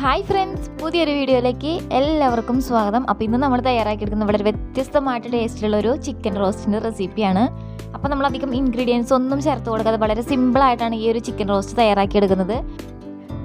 Hi friends പുതിയൊരു വീഡിയോയിലേക്ക് എല്ലാവർക്കും സ്വാഗതം. അപ്പോൾ ഇന്ന് നമ്മൾ തയ്യാറാക്കിയെടുക്കുന്ന വളരെ വ്യത്യസ്തമായിട്ട് ടേസ്റ്റിലുള്ള ഒരു ചിക്കൻ റോസ്റ്റിന്റെ റെസിപ്പിയാണ് അപ്പോൾ നമ്മൾ അധികം ഇൻഗ്രീഡിയൻസ് ഒന്നും ചേർത്ത് കൊടുക്കാതെ വളരെ സിമ്പിളായിട്ടാണ് ഈ ഒരു ചിക്കൻ റോസ്റ്റ് തയ്യാറാക്കിയെടുക്കുന്നത്.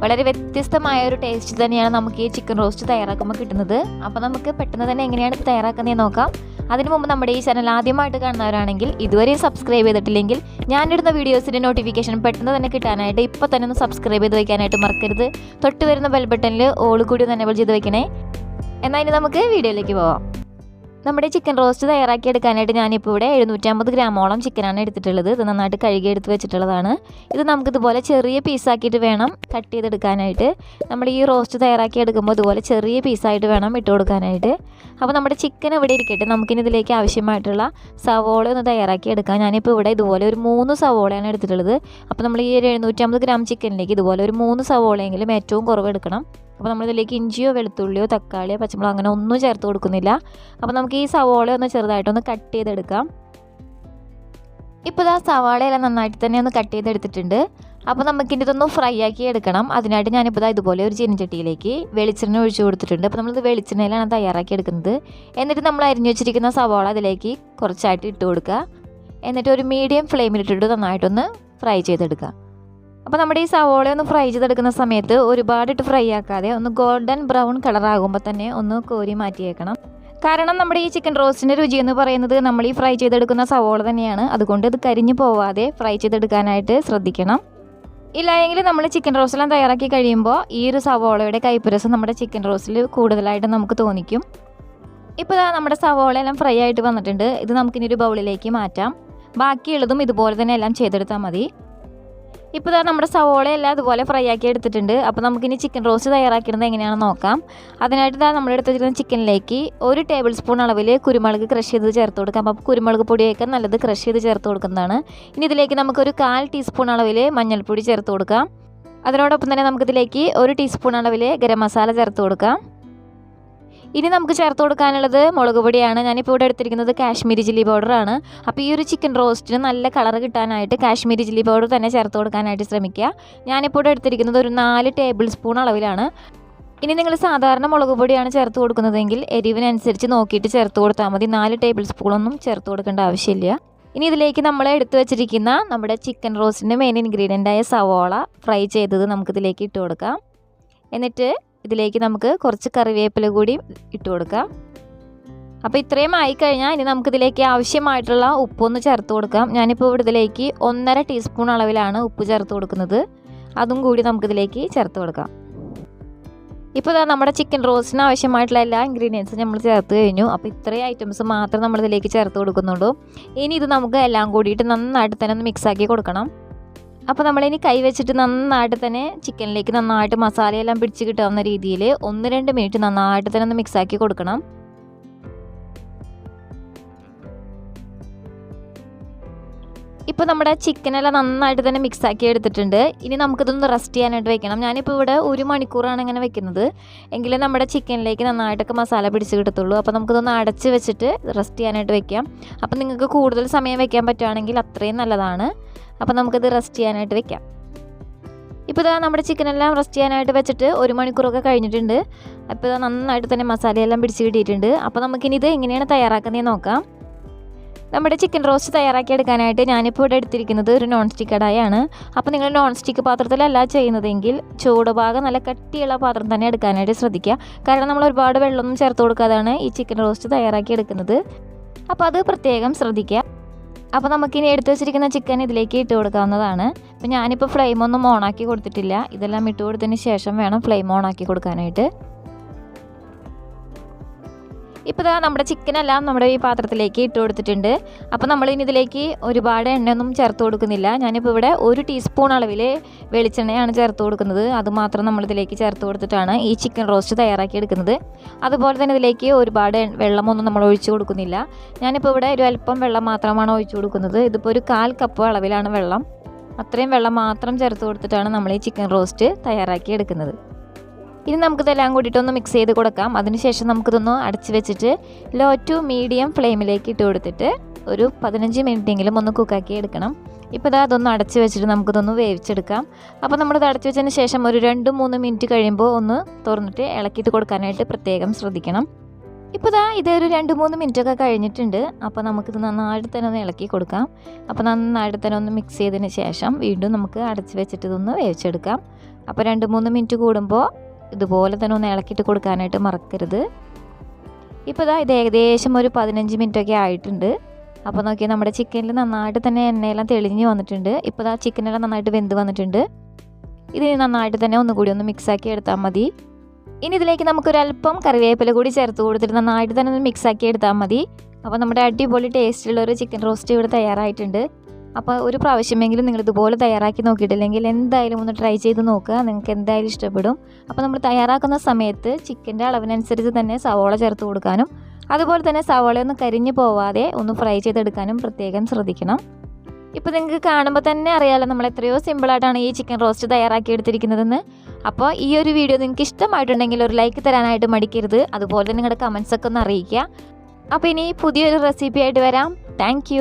വളരെ വ്യത്യസ്തമായ ഒരു ടേസ്റ്റ് തന്നെയാണ് നമുക്ക് ഈ ചിക്കൻ റോസ്റ്റ് തയ്യാറാക്കുമ്പോൾ കിട്ടുന്നത്. അപ്പോൾ നമുക്ക് പെട്ടെന്ന് തന്നെ എങ്ങനെയാണ് ഇത് തയ്യാറാക്കുന്നതെന്ന് നോക്കാം. അതിനു മുമ്പ് നമ്മുടെ ഈ ചാനൽ ആദ്യമായിട്ട് കാണുന്നവരാണെങ്കിൽ ഇതുവരെ സബ്സ്ക്രൈബ് ചെയ്തിട്ടില്ലെങ്കിൽ ഞാനിടുന്ന വീഡിയോസിന്റെ നോട്ടിഫിക്കേഷൻ പെട്ടെന്ന് തന്നെ കിട്ടാനായിട്ട് ഇപ്പോൾ തന്നെ ഒന്ന് സബ്സ്ക്രൈബ് ചെയ്ത് വയ്ക്കാനായിട്ട് മറക്കരുത്. തൊട്ട് വരുന്ന ബെൽ ബട്ടണിൽ ഓൾ കൂടി ഒന്ന് എനേബിൾ ചെയ്ത് വയ്ക്കണേ എന്നാൽ ഇനി നമുക്ക് വീഡിയോയിലേക്ക് പോവാം. നമ്മുടെ ചിക്കൻ റോസ്റ്റ് തയ്യാറാക്കി എടുക്കാനായിട്ട് ഞാനിപ്പോൾ ഇവിടെ എഴുന്നൂറ്റമ്പത് ഗ്രാമോളം ചിക്കനാണ് എടുത്തിട്ടുള്ളത്. ഇത് നന്നായിട്ട് കഴുകി എടുത്ത് വെച്ചിട്ടുള്ളതാണ്. ഇത് നമുക്കിതുപോലെ ചെറിയ പീസാക്കിയിട്ട് വേണം കട്ട് ചെയ്തെടുക്കാനായിട്ട്. നമ്മൾ ഈ റോസ്റ്റ് തയ്യാറാക്കി എടുക്കുമ്പോൾ ഇതുപോലെ ചെറിയ പീസായിട്ട് വേണം ഇട്ട് കൊടുക്കാനായിട്ട്. അപ്പോൾ നമ്മുടെ ചിക്കൻ ഇവിടെ ഇരിക്കട്ടെ? നമുക്കിനി ഇതിലേക്ക് ആവശ്യമായിട്ടുള്ള സവോള ഒന്ന് തയ്യാറാക്കി എടുക്കാം. ഞാനിപ്പോൾ ഇവിടെ ഇതുപോലെ ഒരു മൂന്ന് സവോളയാണ് എടുത്തിട്ടുള്ളത്. അപ്പോൾ നമ്മൾ ഈ ഒരു എഴുന്നൂറ്റമ്പത് ഗ്രാം ചിക്കനിലേക്ക് ഇതുപോലെ ഒരു മൂന്ന് സവോളയെങ്കിലും ഏറ്റവും കുറവ് എടുക്കണം. അപ്പോൾ നമ്മളിതിലേക്ക് ഇഞ്ചിയോ വെളുത്തുള്ളിയോ തക്കാളിയോ പച്ചമുളകോ അങ്ങനെ ഒന്നും ചേർത്ത് കൊടുക്കുന്നില്ല. അപ്പോൾ നമുക്ക് ഈ സവോള ഒന്ന് ചെറുതായിട്ടൊന്ന് കട്ട് ചെയ്തെടുക്കാം. ഇപ്പോൾ ഇതാ സവാളയെല്ലാം നന്നായിട്ട് തന്നെ ഒന്ന് കട്ട് ചെയ്തെടുത്തിട്ടുണ്ട്. അപ്പോൾ നമുക്കിനി ഇതൊന്ന് ഫ്രൈ ആക്കി എടുക്കണം. അതിനായിട്ട് ഞാനിപ്പോൾ ഇതാ ഇതുപോലെ ഒരു ചീനച്ചട്ടിയിലേക്ക് വെളിച്ചെണ്ണ ഒഴിച്ചു കൊടുത്തിട്ടുണ്ട്. അപ്പോൾ നമ്മളിത് വെളിച്ചെണ്ണയിലാണ് തയ്യാറാക്കി എടുക്കുന്നത്. എന്നിട്ട് നമ്മൾ അരിഞ്ഞു വെച്ചിരിക്കുന്ന സവാള അതിലേക്ക് കുറച്ചായിട്ട് ഇട്ട് കൊടുക്കുക. എന്നിട്ട് ഒരു മീഡിയം ഫ്ലെയിമിലിട്ടിട്ട് നന്നായിട്ടൊന്ന് ഫ്രൈ ചെയ്തെടുക്കുക. അപ്പോൾ നമ്മുടെ ഈ സവോള ഒന്ന് ഫ്രൈ ചെയ്തെടുക്കുന്ന സമയത്ത് ഒരുപാടിട്ട് ഫ്രൈ ആക്കാതെ ഒന്ന് ഗോൾഡൻ ബ്രൗൺ കളർ ആകുമ്പോൾ തന്നെ ഒന്ന് കോരി മാറ്റിയേക്കണം. കാരണം നമ്മുടെ ഈ ചിക്കൻ റോസ്റ്റിന്റെ രുചി എന്ന് പറയുന്നത് നമ്മൾ ഈ ഫ്രൈ ചെയ്തെടുക്കുന്ന സവോള തന്നെയാണ്. അതുകൊണ്ട് ഇത് കരിഞ്ഞു പോവാതെ ഫ്രൈ ചെയ്തെടുക്കാനായിട്ട് ശ്രദ്ധിക്കണം. ഇല്ലായെങ്കിൽ നമ്മൾ ചിക്കൻ റോസ്റ്റെല്ലാം തയ്യാറാക്കി കഴിയുമ്പോൾ ഈ ഒരു സവോളയുടെ കൈപ്പുരസം നമ്മുടെ ചിക്കൻ റോസ്റ്റിൽ കൂടുതലായിട്ട് നമുക്ക് തോന്നിക്കും. ഇപ്പോൾ നമ്മുടെ സവോള എല്ലാം ഫ്രൈ ആയിട്ട് വന്നിട്ടുണ്ട്. ഇത് നമുക്കിനി ഒരു ബൗളിലേക്ക് മാറ്റാം. ബാക്കിയുള്ളതും ഇതുപോലെ തന്നെ എല്ലാം ചെയ്തെടുത്താൽ മതി. ഇപ്പോൾ ഇതാ നമ്മുടെ സവോളയെല്ലാം അതുപോലെ ഫ്രൈ ആക്കി എടുത്തിട്ടുണ്ട്. അപ്പോൾ നമുക്കിനി ചിക്കൻ റോസ്റ്റ് തയ്യാറാക്കുന്നത് എങ്ങനെയാണെന്ന് നോക്കാം. അതിനായിട്ട് ഇതാ നമ്മൾ എടുത്തിരിക്കുന്ന ചിക്കനിലേക്ക് ഒരു ടേബിൾ സ്പൂൺ അളവിൽ കുരുമുളക് ക്രഷ് ചെയ്ത് ചേർത്ത് കൊടുക്കാം. അപ്പോൾ കുരുമുളക് പൊടിയൊക്കെ നല്ലത് ക്രഷ് ചെയ്ത് ചേർത്ത് കൊടുക്കുന്നതാണ്. ഇനി ഇതിലേക്ക് നമുക്കൊരു കാൽ ടീസ്പൂൺ അളവിൽ മഞ്ഞൾപ്പൊടി ചേർത്ത് കൊടുക്കാം. അതിനോടൊപ്പം തന്നെ നമുക്കിതിലേക്ക് ഒരു ടീസ്പൂൺ അളവിൽ ഗരം മസാല ചേർത്ത് കൊടുക്കാം. ഇനി നമുക്ക് ചേർത്ത് കൊടുക്കാനുള്ളത് മുളക് പൊടിയാണ്. ഞാനിപ്പോൾ ഇവിടെ എടുത്തിരിക്കുന്നത് കാശ്മീരി ചില്ലി പൗഡറാണ് അപ്പോൾ ഈ ഒരു ചിക്കൻ റോസ്റ്റിന് നല്ല കളർ കിട്ടാനായിട്ട് കാശ്മീരി ചില്ലി പൗഡർ തന്നെ ചേർത്ത് കൊടുക്കാനായിട്ട് ശ്രമിക്കുക. ഞാനിപ്പോൾ ഇവിടെ എടുത്തിരിക്കുന്നത് ഒരു നാല് ടേബിൾ സ്പൂൺ അളവിലാണ്. ഇനി നിങ്ങൾ സാധാരണ മുളക് പൊടിയാണ് ചേർത്ത് കൊടുക്കുന്നതെങ്കിൽ എരിവിനനുസരിച്ച് നോക്കിയിട്ട് ചേർത്ത് കൊടുത്താൽ മതി. നാല് ടേബിൾ സ്പൂണൊന്നും ചേർത്ത് കൊടുക്കേണ്ട ആവശ്യമില്ല. ഇനി ഇതിലേക്ക് നമ്മൾ എടുത്തു വെച്ചിരിക്കുന്ന നമ്മുടെ ചിക്കൻ റോസ്റ്റിന്റെ മെയിൻ ഇൻഗ്രീഡിയന്റായ സവോള ഫ്രൈ ചെയ്തത് നമുക്കിതിലേക്ക് ഇട്ട് കൊടുക്കാം. എന്നിട്ട് ഇതിലേക്ക് നമുക്ക് കുറച്ച് കറിവേപ്പില കൂടി ഇട്ട് കൊടുക്കാം. അപ്പോൾ ഇത്രയും ആയിക്കഴിഞ്ഞാൽ ഇനി നമുക്കിതിലേക്ക് ആവശ്യമായിട്ടുള്ള ഉപ്പൊന്ന് ചേർത്ത് കൊടുക്കാം. ഞാനിപ്പോൾ ഇവിടെ ഇതിലേക്ക് ഒന്നര ടീസ്പൂൺ അളവിലാണ് ഉപ്പ് ചേർത്ത് കൊടുക്കുന്നത്. അതും കൂടി നമുക്കിതിലേക്ക് ചേർത്ത് കൊടുക്കാം. ഇപ്പോൾ ഇതാ നമ്മുടെ ചിക്കൻ റോസ്റ്റിന് ആവശ്യമായിട്ടുള്ള എല്ലാ ഇൻഗ്രീഡിയൻസും നമ്മൾ ചേർത്ത് കഴിഞ്ഞു. അപ്പോൾ ഇത്രയും ഐറ്റംസ് മാത്രം നമ്മൾ ഇതിലേക്ക് ചേർത്ത് കൊടുക്കുന്നുള്ളൂ. ഇനി ഇത് നമുക്ക് എല്ലാം കൂടിയിട്ട് നന്നായിട്ട് തന്നെ ഒന്ന് മിക്സാക്കി കൊടുക്കണം. അപ്പോൾ നമ്മളിനി കൈ വെച്ചിട്ട് നന്നായിട്ട് തന്നെ ചിക്കനിലേക്ക് നന്നായിട്ട് മസാലയെല്ലാം പിടിച്ച് കിട്ടാവുന്ന രീതിയിൽ ഒന്ന് രണ്ട് മിനിറ്റ് നന്നായിട്ട് തന്നെ ഒന്ന് മിക്സാക്കി കൊടുക്കണം. ഇപ്പോൾ നമ്മുടെ ചിക്കനെല്ലാം നന്നായിട്ട് തന്നെ മിക്സാക്കി എടുത്തിട്ടുണ്ട്. ഇനി നമുക്കിതൊന്ന് റെസ്റ്റ് ചെയ്യാനായിട്ട് വെക്കണം. ഞാനിപ്പോൾ ഇവിടെ ഒരു മണിക്കൂറാണ് ഇങ്ങനെ വെക്കുന്നത്. എങ്കിലും നമ്മുടെ ചിക്കനിലേക്ക് നന്നായിട്ടൊക്കെ മസാല പിടിച്ച് കിട്ടത്തുള്ളൂ. അപ്പോൾ നമുക്കിതൊന്ന് അടച്ച് വെച്ചിട്ട് റെസ്റ്റ് ചെയ്യാനായിട്ട് വെക്കാം. അപ്പോൾ നിങ്ങൾക്ക് കൂടുതൽ സമയം വെക്കാൻ പറ്റുകയാണെങ്കിൽ അത്രയും നല്ലതാണ്. അപ്പോൾ നമുക്കിത് റെസ്റ്റ് ചെയ്യാനായിട്ട് വെക്കാം. ഇപ്പോൾ ഇതാ നമ്മുടെ ചിക്കനെല്ലാം റെസ്റ്റ് ചെയ്യാനായിട്ട് വെച്ചിട്ട് ഒരു മണിക്കൂറൊക്കെ കഴിഞ്ഞിട്ടുണ്ട്. അപ്പോൾ ഇതാ നന്നായിട്ട് തന്നെ മസാലയെല്ലാം പിടിച്ച് കിട്ടിയിട്ടുണ്ട്. അപ്പോൾ നമുക്കിനി ഇത് എങ്ങനെയാണ് തയ്യാറാക്കുന്നതെന്ന് നോക്കാം. നമ്മുടെ ചിക്കൻ റോസ്റ്റ് തയ്യാറാക്കി എടുക്കാനായിട്ട് ഞാനിപ്പോൾ ഇവിടെ എടുത്തിരിക്കുന്നത് ഒരു നോൺ സ്റ്റിക്ക് കടായാണ്. അപ്പോൾ നിങ്ങൾ നോൺ സ്റ്റിക്ക് പാത്രത്തിലല്ല ചെയ്യുന്നതെങ്കിൽ ചൂട് ഭാഗം നല്ല കട്ടിയുള്ള പാത്രം തന്നെ എടുക്കാനായിട്ട് ശ്രദ്ധിക്കുക. കാരണം നമ്മൾ ഒരുപാട് വെള്ളമൊന്നും ചേർത്ത് കൊടുക്കാതാണ് ഈ ചിക്കൻ റോസ്റ്റ് തയ്യാറാക്കി എടുക്കുന്നത്. അപ്പോൾ അത് പ്രത്യേകം ശ്രദ്ധിക്കുക. അപ്പോൾ നമുക്കിനി എടുത്തു വെച്ചിരിക്കുന്ന ചിക്കൻ ഇതിലേക്ക് ഇട്ട് കൊടുക്കാവുന്നതാണ്. അപ്പോൾ ഞാനിപ്പോൾ ഫ്ലെയിം ഒന്നും ഓണാക്കി കൊടുത്തിട്ടില്ല. ഇതെല്ലാം ഇട്ട് കൊടുത്തതിന് ശേഷം വേണം ഫ്ലെയിം ഓണാക്കി കൊടുക്കാനായിട്ട്. ഇപ്പോൾ ഇതാ നമ്മുടെ ചിക്കനെല്ലാം നമ്മുടെ ഈ പാത്രത്തിലേക്ക് ഇട്ട് കൊടുത്തിട്ടുണ്ട്. അപ്പോൾ നമ്മൾ ഇനി ഇതിലേക്ക് ഒരുപാട് എണ്ണയൊന്നും ചേർത്ത് കൊടുക്കുന്നില്ല. ഞാനിപ്പോൾ ഇവിടെ ഒരു ടീസ്പൂൺ അളവിൽ വെളിച്ചെണ്ണയാണ് ചേർത്ത് കൊടുക്കുന്നത്. അതുമാത്രം നമ്മൾ ഇതിലേക്ക് ചേർത്ത് കൊടുത്തിട്ടാണ് ഈ ചിക്കൻ റോസ്റ്റ് തയ്യാറാക്കി എടുക്കുന്നത്. അതുപോലെ തന്നെ ഇതിലേക്ക് ഒരുപാട് വെള്ളമൊന്നും നമ്മൾ ഒഴിച്ചു കൊടുക്കുന്നില്ല. ഞാനിപ്പോൾ ഇവിടെ ഒരു അല്പം വെള്ളം മാത്രമാണ് ഒഴിച്ചു കൊടുക്കുന്നത്. ഇതിപ്പോൾ ഒരു കാൽ കപ്പ് അളവിലാണ് വെള്ളം. അത്രയും വെള്ളം മാത്രം ചേർത്ത് കൊടുത്തിട്ടാണ് നമ്മൾ ഈ ചിക്കൻ റോസ്റ്റ് തയ്യാറാക്കി എടുക്കുന്നത്. ഇനി നമുക്കിതെല്ലാം കൂടിയിട്ടൊന്ന് മിക്സ് ചെയ്ത് കൊടുക്കാം. അതിനുശേഷം നമുക്കിതൊന്ന് അടച്ച് വെച്ചിട്ട് ലോ ടു മീഡിയം ഫ്ലെയിമിലേക്ക് ഇട്ട് കൊടുത്തിട്ട് ഒരു പതിനഞ്ച് മിനിറ്റെങ്കിലും ഒന്ന് കുക്കാക്കി എടുക്കണം. ഇപ്പോൾ ഇതാ അതൊന്ന് അടച്ച് വെച്ചിട്ട് നമുക്കിതൊന്ന് വേവിച്ചെടുക്കാം. അപ്പോൾ നമ്മളിത് അടച്ച് വെച്ചതിന് ശേഷം ഒരു രണ്ട് മൂന്ന് മിനിറ്റ് കഴിയുമ്പോൾ ഒന്ന് തുറന്നിട്ട് ഇളക്കിയിട്ട് കൊടുക്കാനായിട്ട് പ്രത്യേകം ശ്രദ്ധിക്കണം. ഇപ്പോൾ ഇതാ ഇതൊരു രണ്ട് മൂന്ന് മിനിറ്റൊക്കെ കഴിഞ്ഞിട്ടുണ്ട്. അപ്പോൾ നമുക്കിത് നന്നായിട്ട് തന്നെ ഒന്ന് ഇളക്കി കൊടുക്കാം. അപ്പോൾ നന്നായിട്ട് തന്നെ ഒന്ന് മിക്സ് ചെയ്തതിന് ശേഷം വീണ്ടും നമുക്ക് അടച്ച് വെച്ചിട്ട് ഇതൊന്ന് വേവിച്ചെടുക്കാം. അപ്പോൾ രണ്ട് മൂന്ന് മിനിറ്റ് കൂടുമ്പോൾ ഇതുപോലെ തന്നെ ഒന്ന് ഇളക്കിയിട്ട് കൊടുക്കാനായിട്ട് മറക്കരുത്. ഇപ്പോൾ ഇതാ ഇത് ഏകദേശം ഒരു പതിനഞ്ച് മിനിറ്റൊക്കെ ആയിട്ടുണ്ട്. അപ്പോൾ നോക്കിയാൽ നമ്മുടെ ചിക്കനിൽ നന്നായിട്ട് തന്നെ എണ്ണയെല്ലാം തെളിഞ്ഞ് വന്നിട്ടുണ്ട്. ഇപ്പോൾ ഇതാ ചിക്കനെല്ലാം നന്നായിട്ട് വെന്ത് വന്നിട്ടുണ്ട്. ഇതിന് നന്നായിട്ട് തന്നെ ഒന്നുകൂടി ഒന്ന് മിക്സാക്കി എടുത്താൽ മതി. ഇനി ഇതിലേക്ക് നമുക്കൊരല്പം കറിവേപ്പില കൂടി ചേർത്ത് കൊടുത്തിട്ട് നന്നായിട്ട് തന്നെ ഒന്ന് മിക്സാക്കി എടുത്താൽ മതി. അപ്പോൾ നമ്മുടെ അടിപൊളി ടേസ്റ്റുള്ള ഒരു ചിക്കൻ റോസ്റ്റ് ഇവിടെ തയ്യാറായിട്ടുണ്ട്. അപ്പോൾ ഒരു പ്രാവശ്യമെങ്കിലും നിങ്ങൾ ഇതുപോലെ തയ്യാറാക്കി നോക്കിയിട്ടില്ലെങ്കിൽ എന്തായാലും ഒന്ന് ട്രൈ ചെയ്ത് നോക്കുക. നിങ്ങൾക്ക് എന്തായാലും ഇഷ്ടപ്പെടും. അപ്പോൾ നമ്മൾ തയ്യാറാക്കുന്ന സമയത്ത് ചിക്കന്റെ അളവിനനുസരിച്ച് തന്നെ സവോള ചേർത്ത് കൊടുക്കാനും അതുപോലെ തന്നെ സവോള ഒന്ന് കരിഞ്ഞു പോവാതെ ഒന്ന് ഫ്രൈ ചെയ്തെടുക്കാനും പ്രത്യേകം ശ്രദ്ധിക്കണം. ഇപ്പോൾ നിങ്ങൾക്ക് കാണുമ്പോൾ തന്നെ അറിയാമല്ലോ നമ്മൾ എത്രയോ സിമ്പിളായിട്ടാണ് ഈ ചിക്കൻ റോസ്റ്റ് തയ്യാറാക്കി എടുത്തിരിക്കുന്നതെന്ന്. അപ്പോൾ ഈ ഒരു വീഡിയോ നിങ്ങൾക്ക് ഇഷ്ടമായിട്ടുണ്ടെങ്കിൽ ഒരു ലൈക്ക് തരാനായിട്ട് മടിക്കരുത്. അതുപോലെ നിങ്ങളുടെ കമൻസൊക്കെ ഒന്ന് അറിയിക്കുക. അപ്പോൾ ഇനി പുതിയൊരു റെസിപ്പി ആയിട്ട് വരാം. താങ്ക്